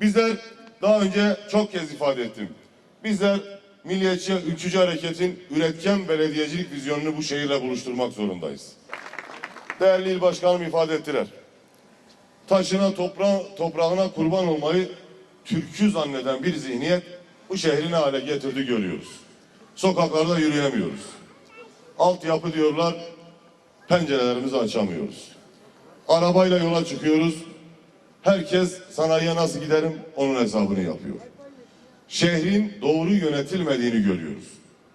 Bizler daha önce çok kez ifade ettim. Bizler Milliyetçi Ülkücü Hareket'in üretken belediyecilik vizyonunu bu şehirle buluşturmak zorundayız. Değerli il başkanım ifade ettiler. Taşına toprağı, toprağına kurban olmayı türkü zanneden bir zihniyet bu şehri ne hale getirdi görüyoruz. Sokaklarda yürüyemiyoruz. Altyapı diyorlar, pencerelerimizi açamıyoruz. Arabayla yola çıkıyoruz. Herkes sanayiye nasıl giderim onun hesabını yapıyor. Şehrin doğru yönetilmediğini görüyoruz.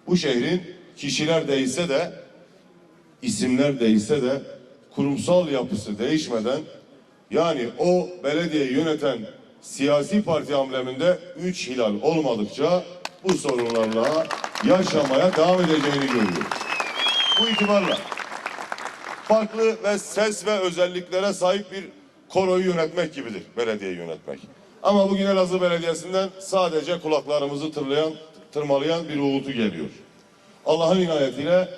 Bu şehrin kişiler değişse de isimler değişse de kurumsal yapısı değişmeden yani o belediyeyi yöneten siyasi parti ambleminde üç hilal olmadıkça bu sorunlarla yaşamaya devam edeceğini görüyoruz. Bu itibarla farklı ve ses ve özelliklere sahip bir koroyu yönetmek gibidir belediye yönetmek. Ama bugün Elazığ Belediyesi'nden sadece kulaklarımızı tırlayan, tırmalayan bir uğultu geliyor. Allah'ın inayetiyle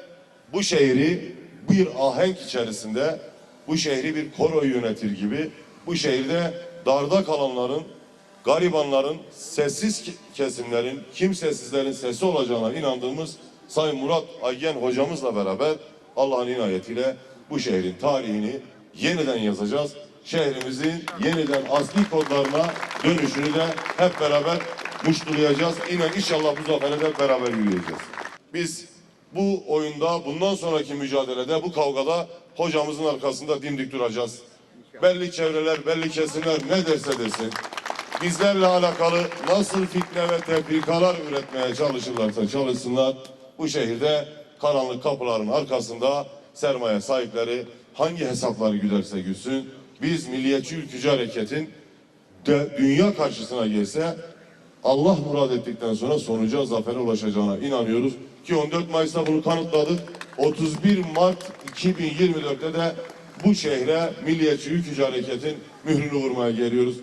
bu şehri bir ahenk içerisinde bu şehri bir koro yönetir gibi bu şehirde darda kalanların, garibanların, sessiz ke- kesimlerin, kimsesizlerin sesi olacağına inandığımız Sayın Murat Aygen hocamızla beraber Allah'ın inayetiyle bu şehrin tarihini yeniden yazacağız. Şehrimizin yeniden asli kodlarına dönüşünü de hep beraber muştulayacağız. İnan inşallah bu zafere de beraber yürüyeceğiz. Biz bu oyunda bundan sonraki mücadelede bu kavgada hocamızın arkasında dimdik duracağız. Belli çevreler, belli kesimler ne derse desin. Bizlerle alakalı nasıl fitne ve tefrikalar üretmeye çalışırlarsa çalışsınlar. Bu şehirde karanlık kapıların arkasında sermaye sahipleri hangi hesapları güderse gülsün. Biz Milliyetçi Ülkücü Hareket'in de dünya karşısına gelse Allah murad ettikten sonra sonuca zafere ulaşacağına inanıyoruz ki 14 Mayıs'ta bunu kanıtladık. 31 Mart 2024'te de bu şehre Milliyetçi Ülkücü Hareket'in mührünü vurmaya geliyoruz.